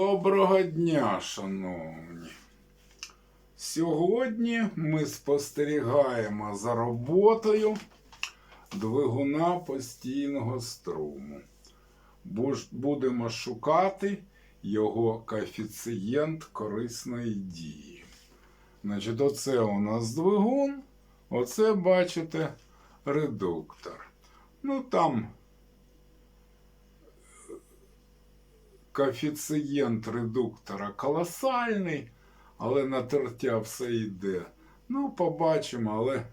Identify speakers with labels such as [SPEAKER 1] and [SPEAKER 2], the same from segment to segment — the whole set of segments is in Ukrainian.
[SPEAKER 1] Доброго дня, шановні. Сьогодні ми спостерігаємо за роботою двигуна постійного струму. Будемо шукати його коефіцієнт корисної дії. Значить, оце у нас двигун, оце бачите редуктор. Ну там коефіцієнт редуктора колосальний, але на тертя все йде. Ну, побачимо, але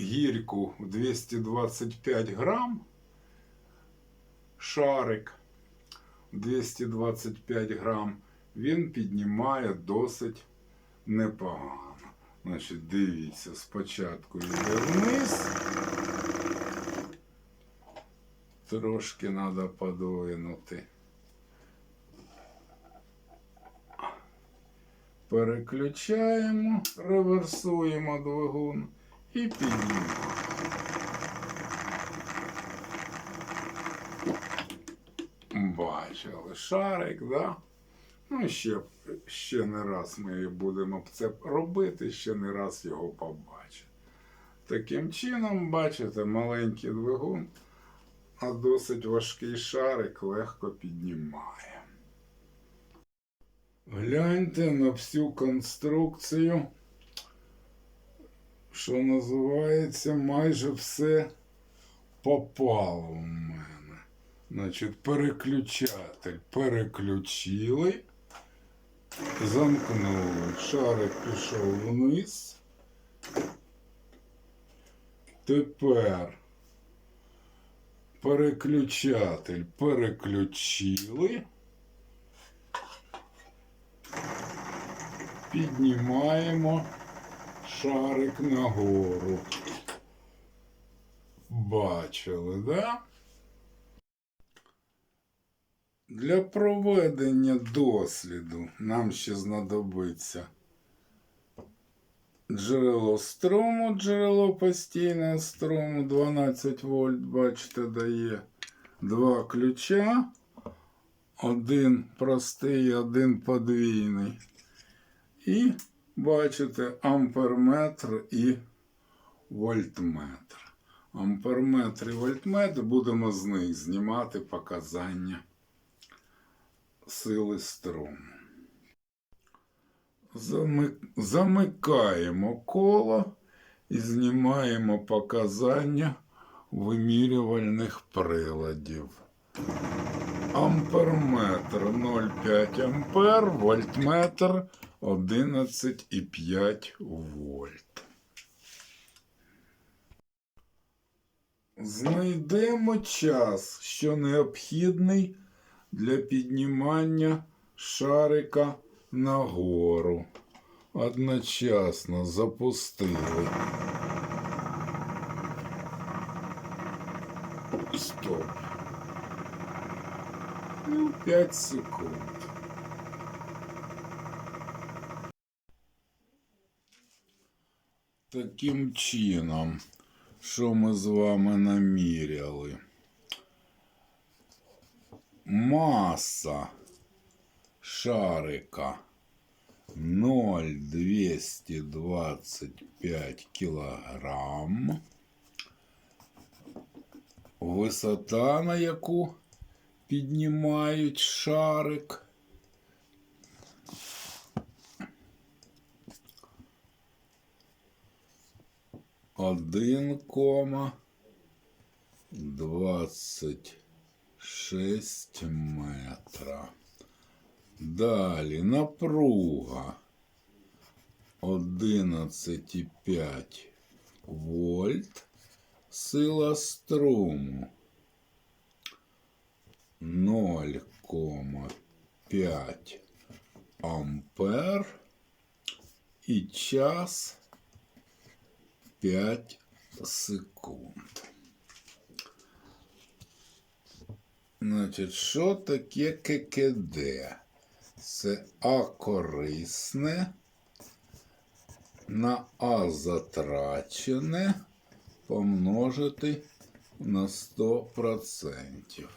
[SPEAKER 1] гірку 225 грам, шарик 225 грам, він піднімає досить непогано. Значить, дивіться, спочатку йде вниз. Трошки треба подвинути. Переключаємо, реверсуємо двигун і піднімаємо. Бачили шарик, да? Ну, ще, ще не раз ми будемо це робити, ще не раз його побачимо. Таким чином, бачите, маленький двигун, а досить важкий шарик легко піднімає. Гляньте на всю конструкцію, що називається, майже все попало в мене. Значить, переключатель переключили, замкнули. Шарик пішов вниз. Тепер переключатель переключили. Піднімаємо шарик нагору. Бачили, да? Для проведення досліду нам ще знадобиться джерело струму, джерело постійного струму 12 вольт, бачите, дає два ключа. Один простий, один подвійний. І бачите амперметр і вольтметр. Амперметр і вольтметр будемо з них знімати показання сили струму. Замикаємо коло і знімаємо показання вимірювальних приладів. Амперметр 0,5 ампер, вольтметр 11,5 вольт. Знайдемо час, що необхідний для піднімання шарика нагору. Одночасно запустили. Стоп. Ну, 5 секунд. Таким чином, що ми з вами наміряли? Маса шарика 0,225 кілограм. Висота, на яку піднімають шарик. Один кома двадцять шесть метра. Далі напруга 11,5 вольт. Сила струму 0,5 ампер і час 5 секунд. Значить, що таке ККД? Це А корисне на А затрачене помножити на 100%.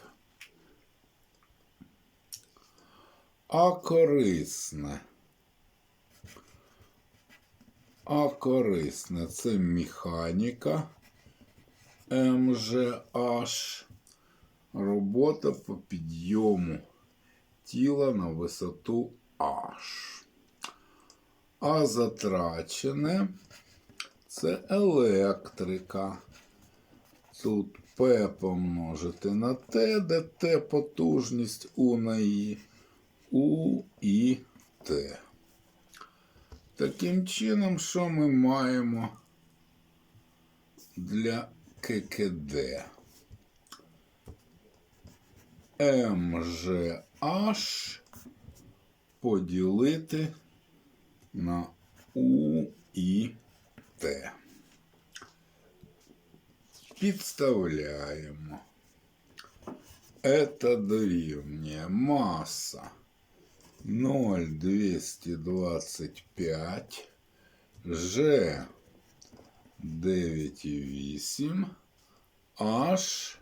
[SPEAKER 1] А корисне. А корисне це механіка МЖH. Робота по підйому тіла на висоту H. А затрачене це електрика. Тут П помножити на Т, де Т потужність У І, У і Т. Таким чином, що ми маємо для ККД? МЖH поділити на У і Т. Підставляємо. Это дорівнює маса 0,225 Ж 9,8 H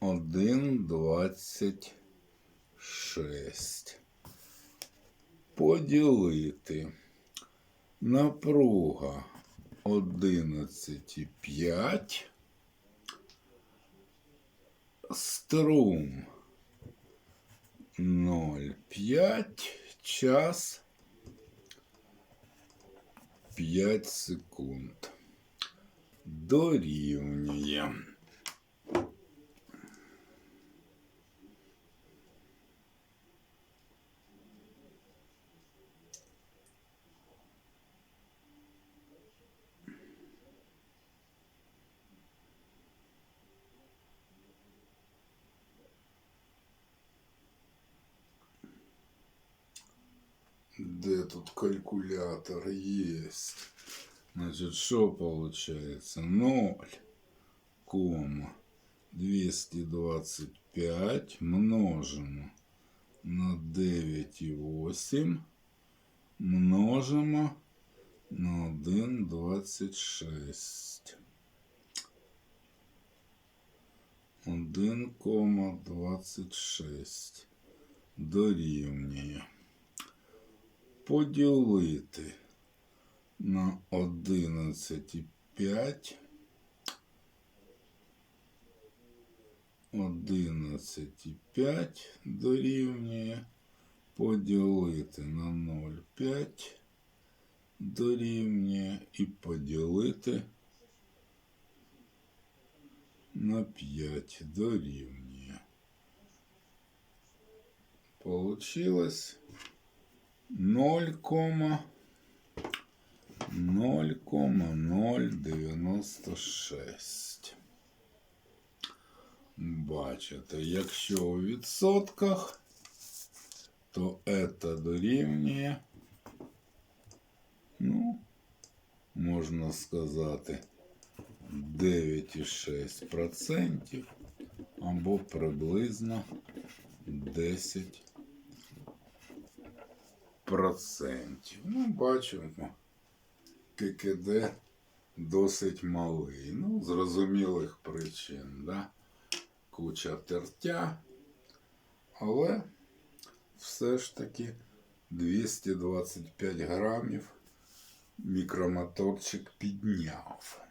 [SPEAKER 1] 1,26. Поділити напруга 11,5 струм 0,5 час 5 секунд. Дорівнює. Де тут калькулятор есть? Значит, что получается? 0, кома 225 множимо на 9,8 множимо на 1,26. 1,26 дорівнює поділити на 11,5 11,5 дорівнює поділити на 0,5 дорівнює і поділити на 5 дорівнює. Получилось 0,096. Бачите, якщо у відсотках, то це дорівнює, ну, можна сказати, 9,6% або приблизно 10 процентів. Ну, бачимо, ККД досить малий. Ну, зрозумілих причин, да? Куча тертя. Але все ж таки 225 грамів мікромоторчик підняв.